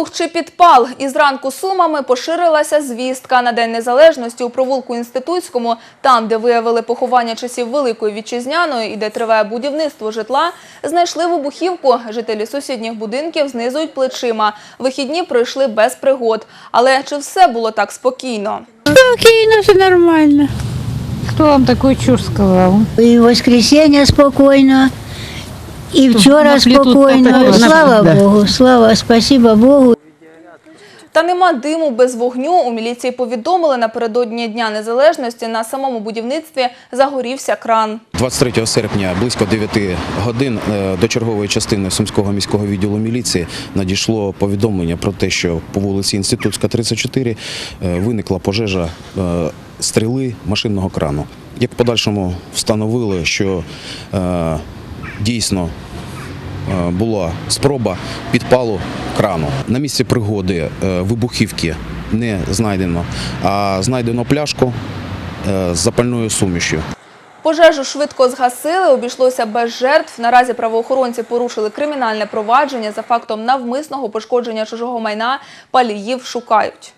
Вибух чи підпал. І зранку Сумами поширилася звістка. На День Незалежності у провулку Інститутському, там, де виявили поховання часів Великої Вітчизняної і де триває будівництво житла, знайшли вибухівку. Жителі сусідніх будинків знизують плечима. Вихідні пройшли без пригод. Але чи все було так спокійно? Спокійно, все нормально. Хто вам таку чушь сказав? И воскресенье спокойно, и вчера Наплетут спокойно. Слава Богу, слава, спасибо Богу. Та нема диму без вогню. У міліції повідомили напередодні Дня Незалежності на самому будівництві загорівся кран. 23 серпня близько 9 годин е, до чергової частини Сумського міського відділу міліції надійшло повідомлення про те, що по вулиці Інститутська, 34 е, виникла пожежа е, стріли машинного крану. Як в подальшому встановили, що дійсно е, була спроба підпалу крану. На місці пригоди е, вибухівки не знайдено, а знайдено пляшку е, з запальною сумішю. Пожежу швидко згасили, обійшлося без жертв. Наразі правоохоронці порушили кримінальне провадження за фактом навмисного пошкодження чужого майна. Паліїв шукають.